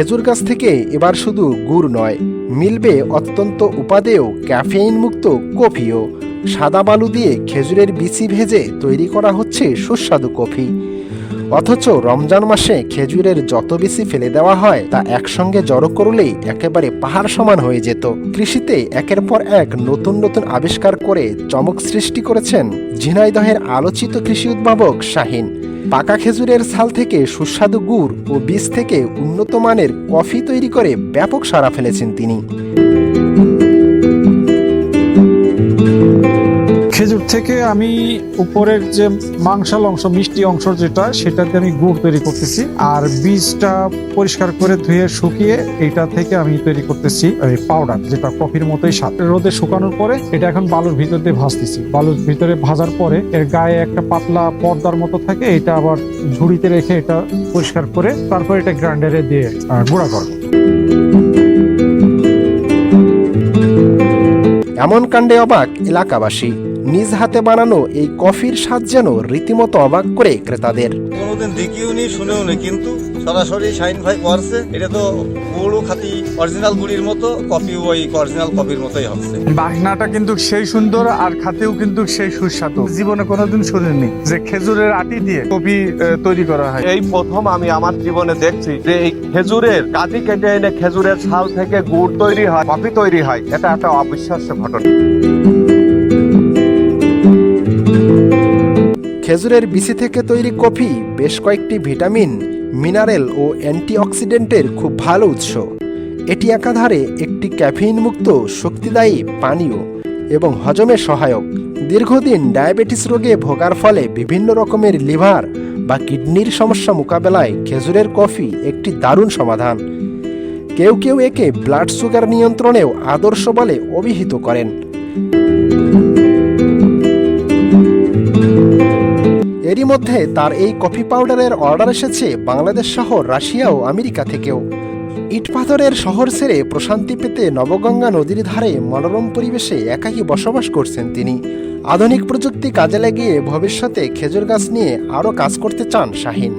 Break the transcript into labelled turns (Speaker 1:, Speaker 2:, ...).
Speaker 1: খেজুর গাছ থেকে এবার শুধু গুড় নয়, মিলবে অত্যন্ত উপাদেয় ক্যাফেইন মুক্ত কফিও। সাদা বালু দিয়ে খেজুরের বিচি ভেজে তৈরি করা হচ্ছে সুস্বাদু কফি। অথচ রমজান মাসে খেজুরের যত বেশি ফেলে দেওয়া হয়, তা একসঙ্গে জড়ো করলেই একেবারে পাহাড় সমান হয়ে যেত। কৃষিতে একের পর এক নতুন নতুন আবিষ্কার করে চমক সৃষ্টি করেছেন ঝিনাইদহের আলোচিত কৃষি উদ্ভাবক শাহিন। পাকা খেজুরের ছাল থেকে সুস্বাদু গুড় ও বীজ থেকে উন্নত মানের কফি তৈরি করে ব্যাপক সাড়া ফেলেছেন তিনি।
Speaker 2: খেজুর থেকে আমি উপরের যে মাংসাল অংশ, মিষ্টি অংশ যেটা সেটাতে আমি গুড় তৈরি করতেছি। আর বীজটা পরিষ্কার করে ধুয়ে শুকিয়ে এটা থেকে আমি তৈরি করতেছি এই পাউডার যেটা কফির মতোই স্বাদ। রোদে শুকানোর পরে এটা এখন বালুর ভিতর দিয়ে ভাজতেছি। বালুর ভিতরে ভাজার পরে এর গায়ে একটা পাতলা পর্দার মতো থাকে, এটা আবার ঝুড়িতে রেখে এটা পরিষ্কার করে তারপর এটা গ্রাইন্ডারে দিয়ে গুঁড়া করব।
Speaker 1: এমন কাণ্ডে অবাক এলাকাবাসী। নিজ হাতে বানানো এই কফির স্বাদ যেন রীতিমতো অবাক করে ক্রেতাদের।
Speaker 3: কোনোদিন দেখিও নি শুনেও নি কিন্তু সরাসরি শাইন ভাই করছে এটা তো গুড়ও খাতি অরিজিনাল গুড়ির মতো কফি ওই অরিজিনাল কফির মতোই হচ্ছে।
Speaker 4: বাসনাটা কিন্তু সেই সুন্দর আর খাতেও কিন্তু সেই সুস্বাদু। জীবনে কোনোদিন শুনিনি যে খেজুরের আটি দিয়ে কফি তৈরি করা হয়।
Speaker 5: এই প্রথম আমি আমার জীবনে দেখছি যে এই খেজুরের কাটি কেটে এনে খেজুরের ছাল থেকে গুড় তৈরি হয় কফি তৈরি হয় এটা একটা অবিশ্বাস্য ঘটনা।
Speaker 1: খেজুরের বিচি থেকে তৈরি কফি, বেশ কয়েকটি ভিটামিন, মিনারেল ও অ্যান্টিঅক্সিডেন্টের খুব ভালো উৎস। এটি একাধারে একটি ক্যাফেইন মুক্ত শক্তিদায়ী, পানীয় এবং হজমে সহায়ক। দীর্ঘদিন ডায়াবেটিস রোগে ভোগার ফলে বিভিন্ন রকমের লিভার বা কিডনির সমস্যা মোকাবেলায় খেজুরের কফি একটি দারুণ সমাধান। কেউ কেউ একে ব্লাড সুগার নিয়ন্ত্রণেও আদর্শ বলে অভিহিত করেন। মধ্যে তার এই কফি পাউডারের অর্ডার এসেছে বাংলাদেশ সহ রাশিয়া ও আমেরিকা থেকেও। ইটপাথরের শহর ছেড়ে প্রশান্তি পেতে নবগঙ্গা নদীর ধারে মনোরম পরিবেশে একাকী বসবাস করছেন তিনি। আধুনিক প্রযুক্তি কাজে লাগিয়ে ভবিষ্যতে খেজুর গাছ নিয়ে আরও কাজ করতে চান শাহিন।